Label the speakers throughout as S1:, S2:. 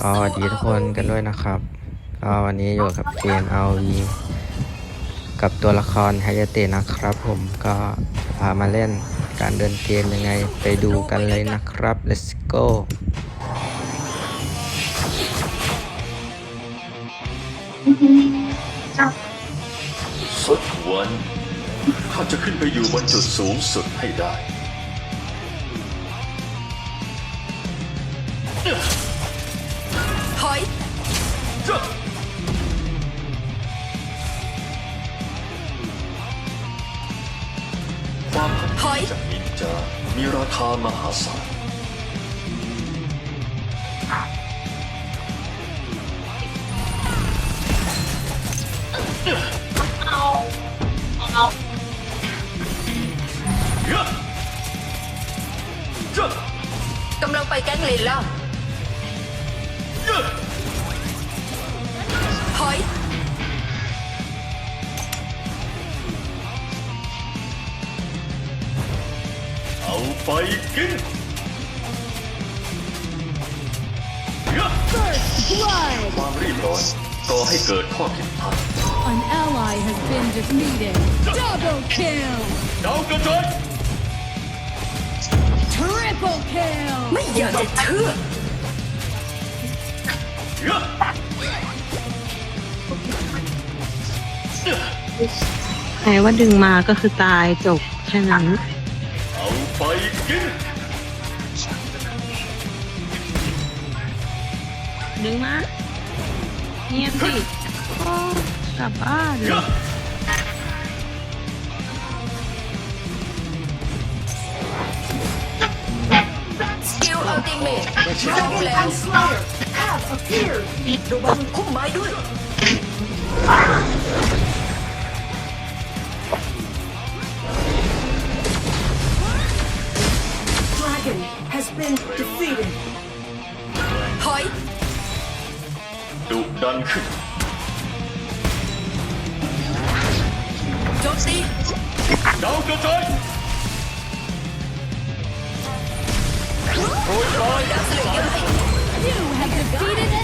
S1: ก็ดีทุกคนกันด้วยนะครับ ก็วันนี้อยู่กับเกม RV กับตัวละครไฮยาเตะนะครับผมก็พามาเล่นการเดินเกมยังไงไปดูกันเลยนะครับ let's go
S2: สักวันข้าจะขึ้นไปอยู่บนจุดสูงสุดให้ได้ จากนินจา มีราคามหาศาล
S3: กำลังไปแก๊งเลนแล้ว
S2: ไปกิน
S4: First blood.
S2: ความรีบร้อนก่อให้เกิดข้อผิดพลาด
S4: An ally has been defeated. Double kill.
S2: ดาวกระจาย
S4: Triple kill.
S3: ไม่อยากจะเชื่อ
S5: ไหนว่าดึงมาก็คือตายจบแค่นั้น
S2: เอาไปกิน
S5: ดึงมาเงียบสิโอ้กลับบ้านเลย
S3: สกิลอัลติเมทพร้อมแล้วระวังพุ่มไม้ด้วย
S6: dragon has been defeated.
S3: ถอย
S2: ดุดันขึ้น
S3: โจมตี
S2: ดาวกระจายโปรยปลาย
S3: ดาวเสลเยอร์ให้
S4: You have defeated an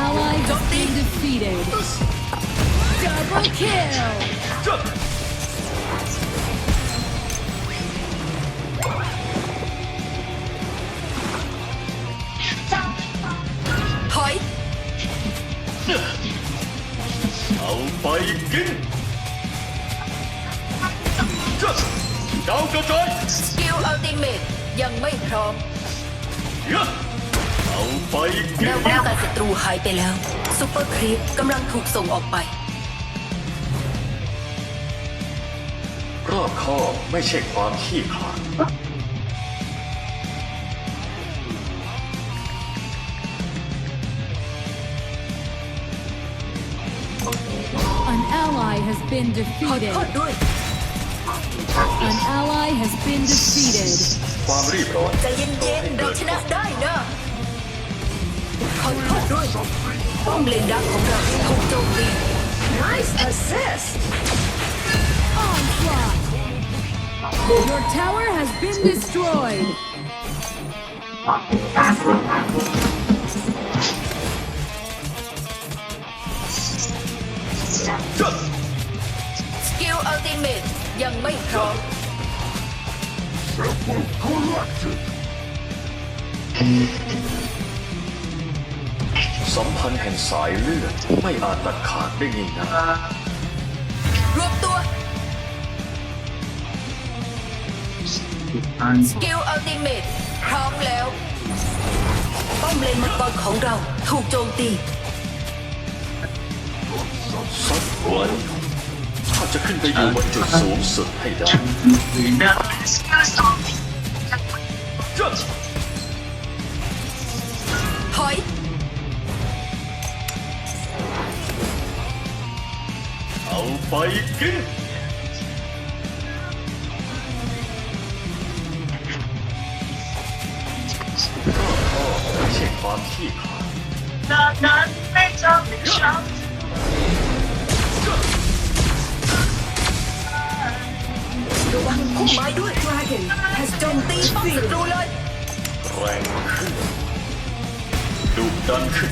S4: An ally has been defeated. Double kill.
S3: ถอย
S2: เอาไปกินดาวกระจาย
S3: สกิลอัลติเมทยังไม่พร้อม
S2: เอาไปกิ
S3: แน
S2: น
S3: วป้องกันศัตรูหายไปแล้วซูเปอร์ครีปกำลังถูกส่งออกไป
S2: รอบข้อบไม่ใช่ความขี้ขลาด
S4: An ally has been
S3: ขอ
S4: defeated.
S3: โทษด้วย
S4: An ally has been defeated.
S2: ความรีบร้อน
S3: ใจเย็นๆเราชนะได้นะ ขอโทษด้วย ป้อมเลนดักของเราถูกโจมตี
S6: Nice assist.
S4: Onslaught. Your tower has been destroyed.
S3: สกิลอัลติเมทยังไม่พร้อม
S2: ส สัมพันธ์แห่งสายเลือดไม่อาจตัดขาดได้ง่ายๆ
S3: รวมตัว สกิลอัลติเมทพร้อมแล้ว ป้อมเลนมังกรของเราถูกโจมตี
S2: สักวันข้าจะขึ้นไปอยู่บนจุดสูงสุดให้ได้จ้ะ ไปกิน ก็ไม่ใช่ความขี้ขลาด
S3: ระวังพุ่มไม้ด้วย
S6: Dragon has
S3: โจม
S6: been
S3: ตีป้อมศั
S6: defeated.
S3: ตรูเลย
S2: แรงขึ้นดุดันขึ้น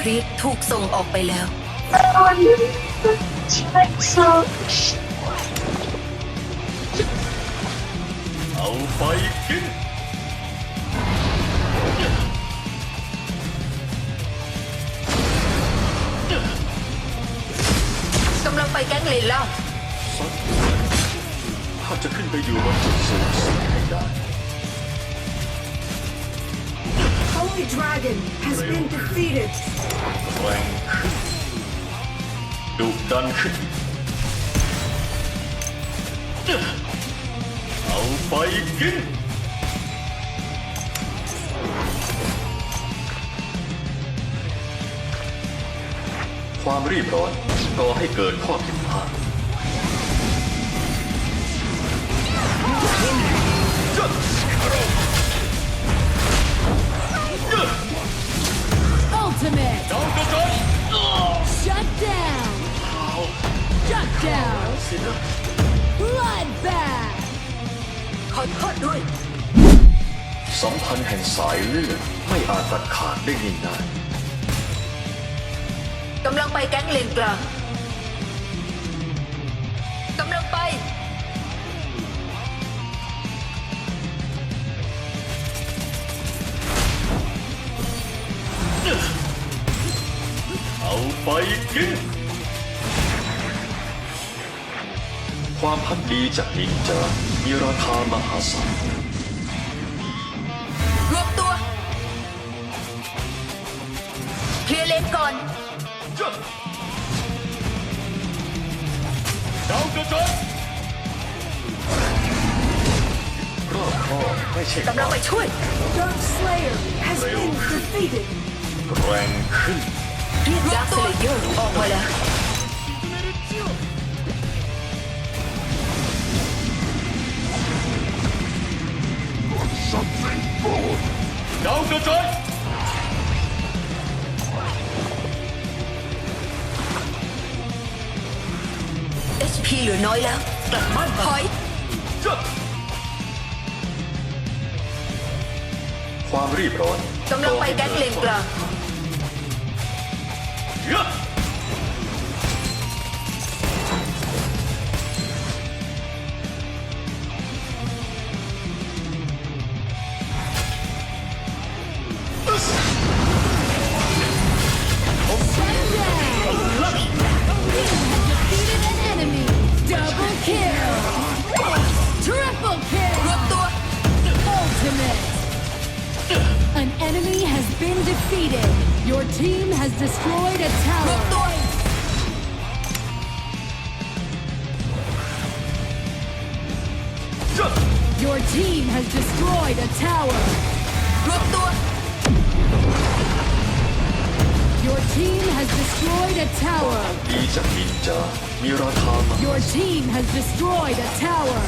S3: ครีปถูกส่งออกไปแล้ว
S2: เอาไปกิน
S3: กำลังไปแก๊งเลนล่าง
S2: สักวันข้าจะขึ้นไปอยู่บนจุดสูงสุดให้ได้
S6: Holy Dragon has been defeated.
S2: แรงขึ้นดุดันขึ้น เอาไปกินความรีบร้อนก่อให้เกิดข้อผิดพลาด ห่งสายเลือดไม่อาจตัดขาดได้ง่าย
S3: กำลังไปแก๊งเลนกลางกำลังไป
S2: ๆเอาไปกิน ความพักดีจากนินจามีราคามหาศาล
S3: เคลียร์เลนก่อน
S2: ดาวกระจายรอบคอบไม่ใช่
S3: กำลังไปช่วย
S6: Dark Slayer has been defeated.
S2: แรงขึ้น
S3: เรียกดาร์คสเลเยอร์
S2: ความรีบร้อน
S3: กำลังไปแก๊กเลนกลาง
S4: been defeated. Your team has destroyed a
S3: รวม
S4: tower.
S3: ตัว
S4: Your team has destroyed a tower.
S3: รวมตัว
S4: Your team has destroyed a tower.
S2: ดีจากนินจา มีราคามหา
S4: Your team has destroyed a tower.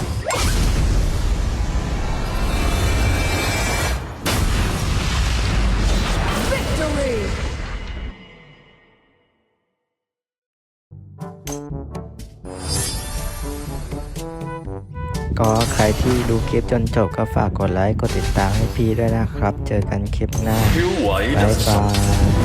S4: Victory!
S1: ก็ใครที่ดูคลิปจนจบก็ฝากกดไลค์ กดติดตามให้พี่ด้วยนะครับ เจอกันคลิปหน้า
S2: ผิวไหว
S1: บ๊าย
S2: ดัง
S1: บาย